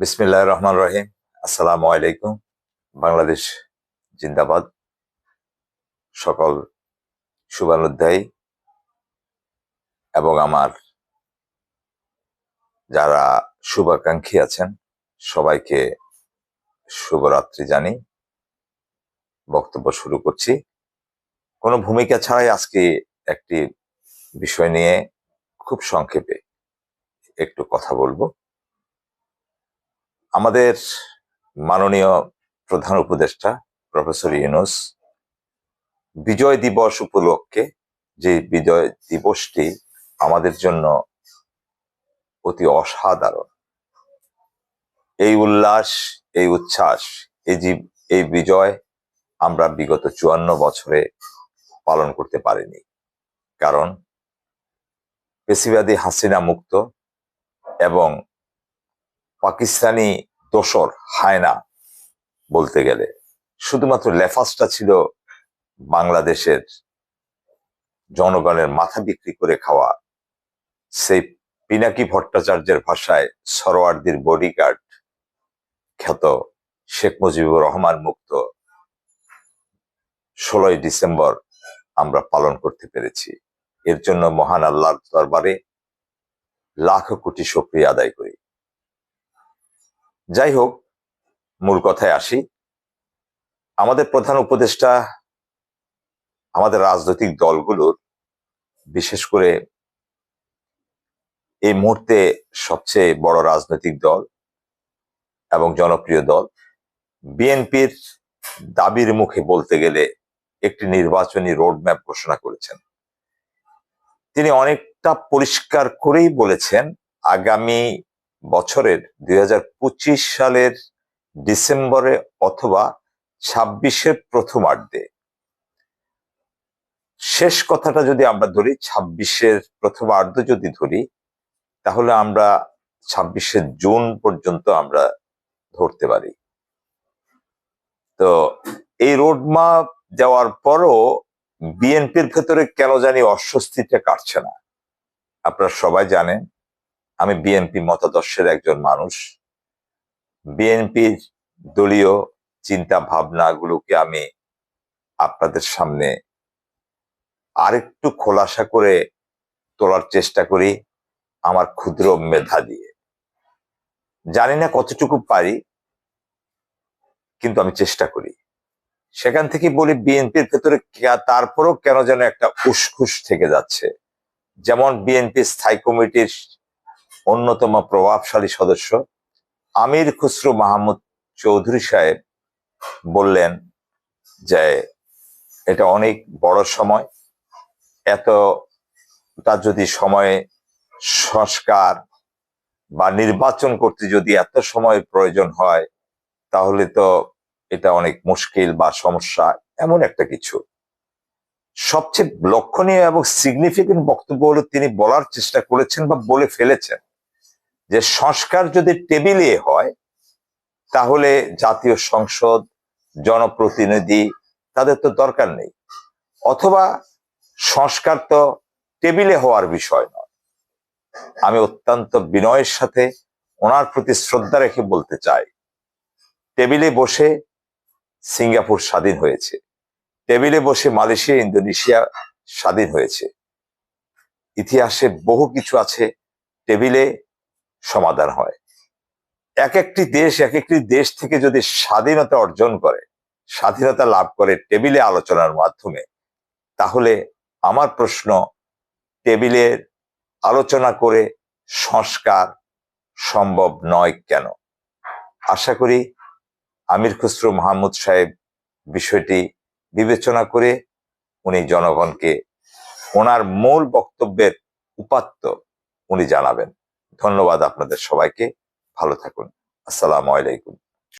বিসমিল্লাহ রহমান রহিম। আসসালামু আলাইকুম। বাংলাদেশ জিন্দাবাদ। সকল শুভানুধ্যায়ী এবং আমার যারা শুভাকাঙ্ক্ষী আছেন, সবাইকে শুভরাত্রি জানি। বক্তব্য শুরু করছি। কোনো ভূমিকা ছাড়াই আজকে একটি বিষয় নিয়ে খুব সংক্ষেপে একটু কথা বলব। আমাদের মাননীয় প্রধান উপদেষ্টা, প্রফেসর ইউনুস, বিজয় দিবস উপলক্ষে যে বিজয় দিবসটি আমাদের জন্য অতি অসাধারণ। এই উল্লাস, এই উচ্ছ্বাস, এই এই বিজয় আমরা বিগত চুয়ান্ন বছরে পালন করতে পারিনি। কারণ পেশিবাদী হাসিনা মুক্ত এবং পাকিস্তানি দোসর হায়না বলতে গেলে। শুধুমাত্র লেফাসটা ছিল বাংলাদেশের জনগণের মাথা বিক্রি করে খাওয়া। সেই পিনাকি ভট্টাচার্যের ভাষায় সরোয়ার্দির বডিগার্ড খ্যাত শেখ মুজিবুর রহমান মুক্ত। ষোলোই ডিসেম্বর আমরা পালন করতে পেরেছি। এর জন্য মহান আল্লাহর দরবারে লাখ কোটি শুক্রিয়া আদায় করি। যাই হোক মূল কথায় আসি। আমাদের প্রধান উপদেষ্টা আমাদের রাজনৈতিক দলগুলোর, বিশেষ করে এই মুহূর্তে সবচেয়ে বড় রাজনৈতিক দল এবং জনপ্রিয় দল, বিএনপির দাবির মুখে বলতে গেলে একটি নির্বাচনী রোডম্যাপ ঘোষণা করেছেন। তিনি অনেকটা পরিষ্কার করেই বলেছেন, আগামী বছরের দুই হাজার পঁচিশ সালের ডিসেম্বরে অথবা ছাব্বিশের প্রথমার্ধে। শেষ কথাটা যদি আমরা ধরি, ছাব্বিশের প্রথমার্ধ যদি ধরি, তাহলে আমরা ছাব্বিশে জুন পর্যন্ত আমরা ধরতে পারি। তো এই রোডম্যাপ দেওয়ার পরও বিএনপির ভেতরে কেন জানি অস্বস্তিটা কাটছে না। আপনারা সবাই জানেন আমি বিএনপি মতাদর্শের একজন মানুষ। বিএনপির দলীয় চিন্তা ভাবনাগুলোকে আমি আপনাদের সামনে আরেকটু খোলাসা করে তোলার চেষ্টা করি আমার ক্ষুদ্র মেধা দিয়ে। জানি না কতটুকু পারি, কিন্তু আমি চেষ্টা করি। সেখান থেকে বলি বিএনপির ভেতরে তারপরও কেন যেন একটা উসখুস থেকে যাচ্ছে। যেমন বিএনপি স্থায়ী কমিটির অন্যতম প্রভাবশালী সদস্য আমির খুসরু মাহমুদ চৌধুরী সাহেব বললেন যে, এটা অনেক বড় সময়। এতটা যদি সময়ে সংস্কার বা নির্বাচন করতে যদি এত সময় প্রয়োজন হয়, তাহলে তো এটা অনেক মুশকিল বা সমস্যা, এমন একটা কিছু। সবচেয়ে লক্ষণীয় এবং সিগনিফিকেন্ট বক্তব্য হলো তিনি বলার চেষ্টা করেছেন বা বলে ফেলেছেন। যে সংস্কার যদি টেবিলে হয়, তাহলে জাতীয় সংসদ, জনপ্রতিনিধি, তাদের তো দরকার নেই। অথবা সংস্কার তো টেবিলে হওয়ার বিষয় নয়। আমি অত্যন্ত বিনয়ের সাথে ওনার প্রতি শ্রদ্ধা রেখে বলতে চাই, টেবিলে বসে সিঙ্গাপুর স্বাধীন হয়েছে। টেবিলে বসে মালয়েশিয়া, ইন্দোনেশিয়া স্বাধীন হয়েছে। ইতিহাসে বহু কিছু আছে টেবিলে সমাধান হয়। এক একটি দেশ এক একটি দেশ থেকে যদি স্বাধীনতা অর্জন করে, স্বাধীনতা লাভ করে টেবিলে আলোচনার মাধ্যমে, তাহলে আমার প্রশ্ন টেবিলের আলোচনা করে সংস্কার সম্ভব নয় কেন? আশা করি আমির খুসরু মাহমুদ সাহেব বিষয়টি বিবেচনা করে উনি জনগণকে ওনার মূল বক্তব্যের উপাত্ত উনি জানাবেন। ধন্যবাদ আপনাদের সবাইকে। ভালো থাকুন। আসসালামু আলাইকুম।